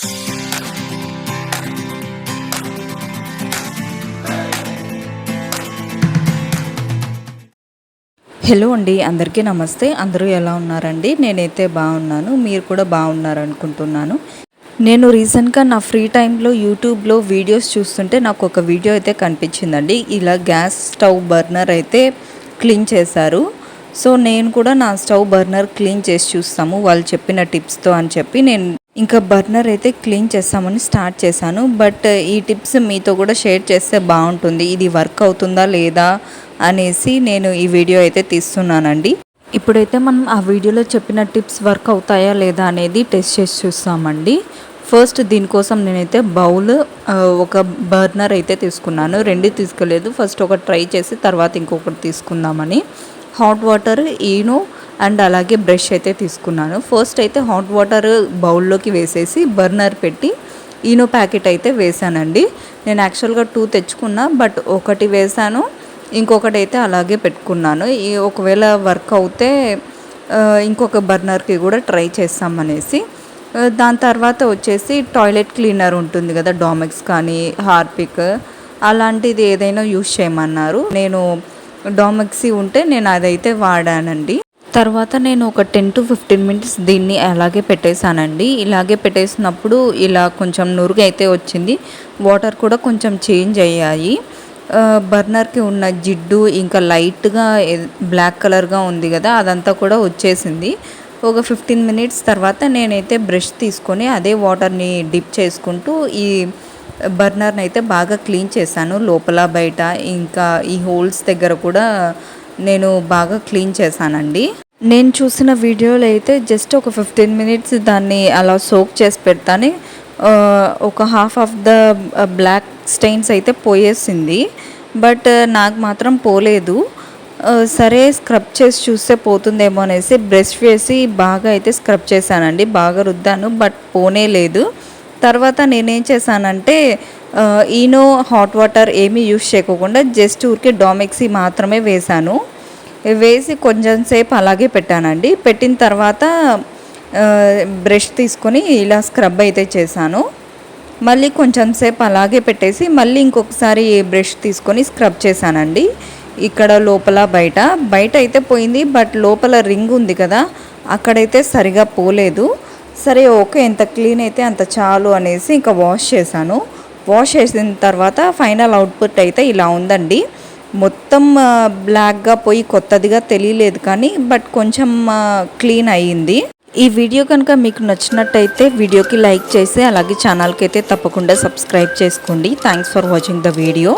Hello అండి అందరికీ నమస్తే. అందరూ ఎలా ఉన్నారండి? నేనైతే బాగున్నాను. మీరు కూడా బాగున్నారు అనుకుంటున్నాను నేను రీసెంట్గా నా ఫ్రీ టైంలో యూట్యూబ్లో వీడియోస్ చూస్తుంటే నాకు ఒక వీడియో అయితే కనిపించిందండి. ఇలా గ్యాస్ స్టవ్ బర్నర్ అయితే క్లీన్ చేశారు. సో నేను కూడా నా స్టవ్ బర్నర్ క్లీన్ చేసి చూస్తాము. వాళ్ళు చెప్పిన టిప్స్తో అని చెప్పి నేను ఇంకా బర్నర్ అయితే క్లీన్ చేస్తామని స్టార్ట్ చేశాను. బట్ ఈ టిప్స్ మీతో కూడా షేర్ చేస్తే బాగుంటుంది. ఇది వర్క్ అవుతుందా లేదా అనేసి నేను ఈ వీడియో అయితే తీస్తున్నానండి. ఇప్పుడైతే మనం ఆ వీడియోలో చెప్పిన టిప్స్ వర్క్ అవుతాయా లేదా అనేది టెస్ట్ చేసి చూస్తామండి. ఫస్ట్ దీనికోసం నేనైతే బౌల్ ఒక బర్నర్ అయితే తీసుకున్నాను. రెండు తీసుకోలేదు. ఫస్ట్ ఒక ట్రై చేసి తర్వాత ఇంకొకటి తీసుకుందామని. హాట్ వాటర్ ఈనో అండ్ అలాగే బ్రష్ అయితే తీసుకున్నాను. ఫస్ట్ అయితే హాట్ వాటర్ బౌల్లోకి వేసేసి బర్నర్ పెట్టి ఈనో ప్యాకెట్ అయితే వేసానండి నేను యాక్చువల్గా టూ తెచ్చుకున్నా బట్ ఒకటి వేసాను ఇంకొకటి అయితే అలాగే పెట్టుకున్నాను. ఈ ఒకవేళ వర్క్ అవుతే ఇంకొక బర్నర్కి కూడా ట్రై చేస్తామనేసి దాని తర్వాత వచ్చేసి టాయిలెట్ క్లీనర్ ఉంటుంది కదా డామెక్స్ కానీ హార్పిక్ అలాంటిది ఏదైనా యూస్ చేయమన్నారు. నేను డామెక్సీ ఉంటే నేను అదైతే వాడానండి. తర్వాత నేను ఒక టెన్ టు ఫిఫ్టీన్ మినిట్స్ దీన్ని అలాగే పెట్టేశానండి. ఇలాగే పెట్టేసినప్పుడు ఇలా కొంచెం నురుగు అయితే వచ్చింది. వాటర్ కూడా కొంచెం చేంజ్ అయ్యాయి. బర్నర్కి ఉన్న జిడ్డు ఇంకా లైట్గా బ్లాక్ కలర్గా ఉంది కదా అదంతా కూడా వచ్చేసింది. ఒక ఫిఫ్టీన్ మినిట్స్ తర్వాత నేనైతే బ్రష్ తీసుకొని అదే వాటర్ని డిప్ చేసుకుంటూ ఈ బర్నర్ని అయితే బాగా క్లీన్ చేశాను. లోపల బయట ఇంకా ఈ హోల్స్ దగ్గర కూడా నేను బాగా క్లీన్ చేశానండి. నేను చూసిన వీడియోలో అయితే జస్ట్ ఒక ఫిఫ్టీన్ మినిట్స్ దాన్ని అలా సోక్ చేసి పెడతాను ఒక half of the black stains అయితే పోయేసింది. బట్ నాకు మాత్రం పోలేదు. సరే స్క్రబ్ చేసి చూస్తే పోతుందేమో అనేసి బ్రష్ వేసి బాగా అయితే స్క్రబ్ చేశానండి. బాగా రుద్దాను బట్ పోనే లేదు. తర్వాత నేనేం చేశానంటే ఈనో హాట్ వాటర్ ఏమీ యూస్ చేయకోకుండా జస్ట్ ఊరికే డామెక్సీ మాత్రమే వేశాను. వేసి కొంచెం సేపు అలాగే పెట్టానండి. పెట్టిన తర్వాత బ్రష్ తీసుకొని ఇలా స్క్రబ్ అయితే చేశాను. మళ్ళీ కొంచెం సేపు అలాగే పెట్టేసి మళ్ళీ ఇంకొకసారి బ్రష్ తీసుకొని స్క్రబ్ చేశానండి. ఇక్కడ లోపల బయట. బయట అయితే పోయింది బట్ లోపల రింగ్ ఉంది కదా అక్కడైతే సరిగా పోలేదు. సరే ఓకే ఎంత క్లీన్ అయితే అంత చాలు అనేసి ఇంకా వాష్ చేశాను. వాష్ చేసిన తర్వాత ఫైనల్ అవుట్పుట్ అయితే ఇలా ఉందండి. మొత్తం బ్లాక్గా పోయి కొత్తదిగా తెలియలేదు కానీ బట్ కొంచెం క్లీన్ అయ్యింది. ఈ వీడియో కనుక మీకు నచ్చినట్టయితే వీడియోకి లైక్ చేసి అలాగే ఛానల్కి అయితే తప్పకుండా సబ్స్క్రైబ్ చేసుకోండి. Thanks for watching the video